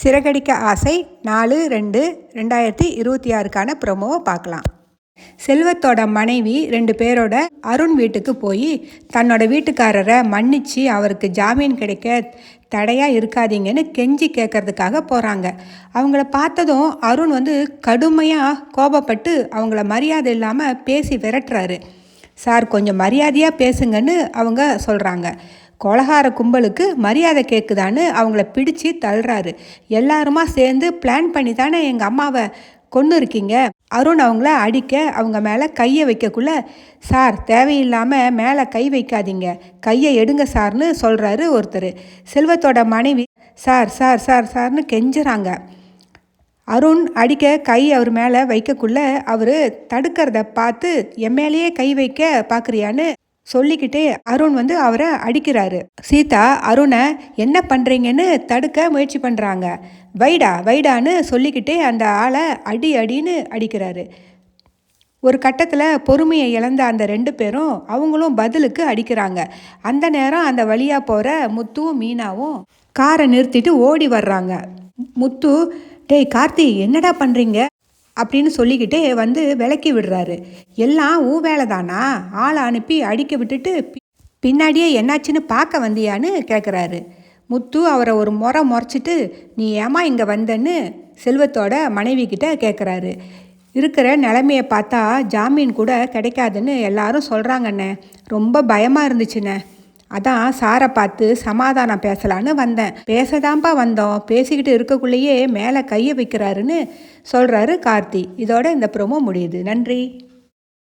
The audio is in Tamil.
சிறகடிக்க ஆசை நாலு ரெண்டு ரெண்டாயிரத்தி இருபத்தி ஆறுக்கான ப்ரொமோவை பார்க்கலாம். செல்வத்தோட மனைவி ரெண்டு பேரோட அருண் வீட்டுக்கு போய் தன்னோட வீட்டுக்காரரை மன்னிச்சு அவருக்கு ஜாமீன் கிடைக்க தடையாக இருக்காதீங்கன்னு கெஞ்சி கேட்கறதுக்காக போகிறாங்க அவங்கள பார்த்ததும் அருண் வந்து கடுமையாக கோபப்பட்டு அவங்கள மரியாதை இல்லாமல் பேசி விரட்டுறாரு. சார் கொஞ்சம் மரியாதையாக பேசுங்கன்னு அவங்க சொல்கிறாங்க கொலகார கும்பலுக்கு மரியாதை கேட்குதான்னு அவங்கள பிடிச்சு தள்ளுறாரு. எல்லாருமா சேர்ந்து பிளான் பண்ணி தானே எங்கள் அம்மாவை கொண்டு இருக்கீங்க அருண் அவங்கள அடிக்க அவங்க மேலே கையை வைக்கக்குள்ள சார் தேவையில்லாமல் மேலே கை வைக்காதீங்க. கையை எடுங்க சார்னு சொல்கிறாரு ஒருத்தர். செல்வத்தோட மனைவி சார் சார் சார் சார்னு கெஞ்சுறாங்க. அருண் அடிக்க கை அவர் மேலே வைக்கக்குள்ள அவர் தடுக்கிறத பார்த்து என் மேலேயே கை வைக்க பார்க்குறியான்னு சொல்லிக்கிட்டே அருண் வந்து அவரை அடிக்கிறாரு. சீதா அருணை என்ன பண்ணுறீங்கன்னு தடுக்க முயற்சி பண்ணுறாங்க வைடா வைடான்னு சொல்லிக்கிட்டே அந்த ஆளை அடி அடின்னு அடிக்கிறாரு. ஒரு கட்டத்தில் பொறுமையை இழந்த அந்த ரெண்டு பேரும் அவங்களும் பதிலுக்கு அடிக்கிறாங்க. அந்த நேரம் அந்த வழியாக போகிற முத்துவும் மீனாவும் காரை நிறுத்திட்டு ஓடி வர்றாங்க. முத்து டேய் கார்த்தி என்னடா பண்ணுறீங்க அப்படின்னு சொல்லிக்கிட்டே வந்து விலக்கி விடுறாரு. எல்லாம் ஊ வேலை தானா ஆளை அனுப்பி அடிக்க விட்டுட்டு பின்னாடியே என்னாச்சுன்னு பார்க்க வந்தியான்னு கேட்குறாரு முத்து அவரை ஒரு முறை முறைச்சிட்டு நீ ஏமா இங்கே வந்தன்னு? செல்வத்தோட மனைவி கிட்ட கேட்குறாரு இருக்கிற நிலைமையை பார்த்தா ஜாமீன் கூட கிடைக்காதுன்னு எல்லாரும் சொல்கிறாங்கண்ணே ரொம்ப பயமாக இருந்துச்சுண்ணே. அதான் சாரை பார்த்து சமாதானம் பேசலான்னு வந்தேன். பேசதான்ப்பா வந்தோம். பேசிக்கிட்டு இருக்கக்குள்ளேயே மேலே கையை வைக்கிறாருன்னு சொல்கிறாரு கார்த்தி. இதோட இந்த ப்ரோமோ முடியுது. நன்றி.